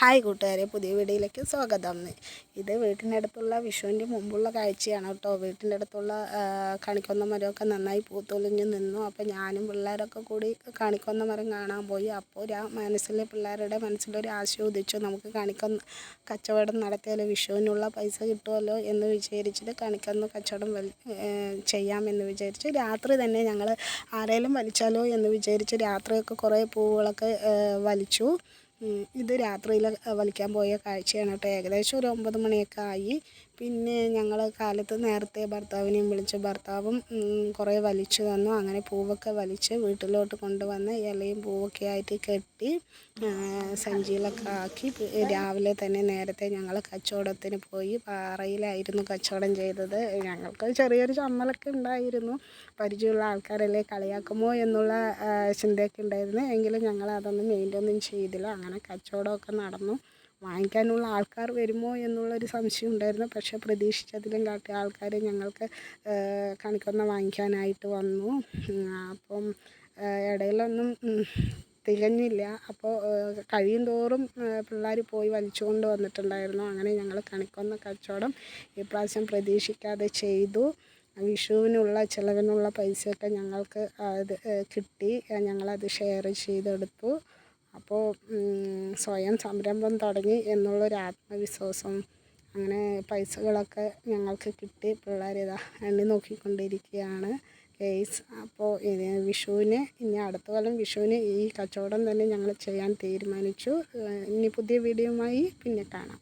Hi കൂട്ടുകാരെ പുതിയ വീഡിയോയിലേക്ക് സ്വാഗതം. ഇത് വീട്ടിന്റെ അടുത്തുള്ള വിഷുവിന്റെ മുമ്പുള്ള കാഴ്ചയാണ് കേട്ടോ. വീട്ടിന്റെ അടുത്തുള്ള കണിക്കൊന്ന മരമൊക്കെ നന്നായി പൂത്തൊലിഞ്ഞ് നിന്നു. അപ്പോൾ ഞാനും പിള്ളേരൊക്കെ കൂടി കണിക്കൊന്ന മരം കാണാൻ പോയി. അപ്പോൾ ഒരു മനസ്സിലെ പിള്ളേരുടെ മനസ്സിലൊരു ആശയം ഉദിച്ചു. നമുക്ക് കണിക്കൊന്ന കച്ചവടം നടത്തിയാലോ? വിഷുവിനുള്ള പൈസ കിട്ടുമല്ലോ എന്ന് വിചാരിച്ചിട്ട് കണിക്കൊന്ന കച്ചവടം ചെയ്യാമെന്ന് വിചാരിച്ച് രാത്രി തന്നെ ഞങ്ങൾ ആരെങ്കിലും വലിച്ചാലോ എന്ന് വിചാരിച്ച് രാത്രിയൊക്കെ കുറേ പൂവുകളൊക്കെ വലിച്ചു. ഇത് രാത്രിയിൽ വലിക്കാൻ പോയ കാഴ്ചയാണ് കേട്ടോ. ഏകദേശം ഒരു ഒമ്പത് മണിയൊക്കെ ആയി. പിന്നെ ഞങ്ങൾ കാലത്ത് നേരത്തെ ഭർത്താവിനെയും വിളിച്ച് ഭർത്താവും കുറേ വലിച്ചു തന്നു. അങ്ങനെ പൂവൊക്കെ വലിച്ച് വീട്ടിലോട്ട് കൊണ്ടുവന്ന് ഇലയും പൂവൊക്കെ ആയിട്ട് കെട്ടി സഞ്ചിയിലൊക്കെ ആക്കി. രാവിലെ തന്നെ നേരത്തെ ഞങ്ങൾ കച്ചവടത്തിന് പോയി. പാറയിലായിരുന്നു കച്ചവടം ചെയ്തത്. ഞങ്ങൾക്ക് ചെറിയൊരു ചമ്മലൊക്കെ ഉണ്ടായിരുന്നു. പരിചയമുള്ള ആൾക്കാരല്ലേ കളിയാക്കുമോ എന്നുള്ള ചിന്തയൊക്കെ ഉണ്ടായിരുന്നു. എങ്കിലും ഞങ്ങൾ അതൊന്നും മെയിന്റ് ഒന്നും ചെയ്തില്ല. അങ്ങനെ കച്ചവടമൊക്കെ നടന്നു. വാങ്ങിക്കാനുള്ള ആൾക്കാർ വരുമോ എന്നുള്ളൊരു സംശയം ഉണ്ടായിരുന്നു. പക്ഷേ പ്രതീക്ഷിച്ചതിലും കാട്ടിയ ആൾക്കാർ ഞങ്ങൾക്ക് കണിക്കൊന്ന വാങ്ങിക്കാനായിട്ട് വന്നു. അപ്പം ഇടയിലൊന്നും തികഞ്ഞില്ല. അപ്പോൾ കഴിയും തോറും പിള്ളേർ പോയി വലിച്ചുകൊണ്ട് വന്നിട്ടുണ്ടായിരുന്നു. അങ്ങനെ ഞങ്ങൾ കണിക്കൊന്ന കച്ചവടം ഇപ്രാവശ്യം പ്രതീക്ഷിക്കാതെ ചെയ്തു. വിഷുവിനുള്ള ചിലവിനുള്ള പൈസയൊക്കെ ഞങ്ങൾക്ക് അത് കിട്ടി. ഞങ്ങളത് ഷെയർ ചെയ്തെടുത്തു. അപ്പോൾ സ്വയം സംരംഭം തുടങ്ങി എന്നുള്ളൊരു ആത്മവിശ്വാസം അങ്ങനെ പൈസകളൊക്കെ ഞങ്ങൾക്ക് കിട്ടി. പിള്ളേരിതാ എണ്ണി നോക്കിക്കൊണ്ടിരിക്കുകയാണ് കേസ് അപ്പോൾ വിഷുവിന് ഇനി അടുത്ത കൊല്ലം വിഷുവിന് ഈ കച്ചവടം തന്നെ ഞങ്ങൾ ചെയ്യാൻ തീരുമാനിച്ചു. ഇനി പുതിയ വീഡിയോയുമായി പിന്നെ കാണാം.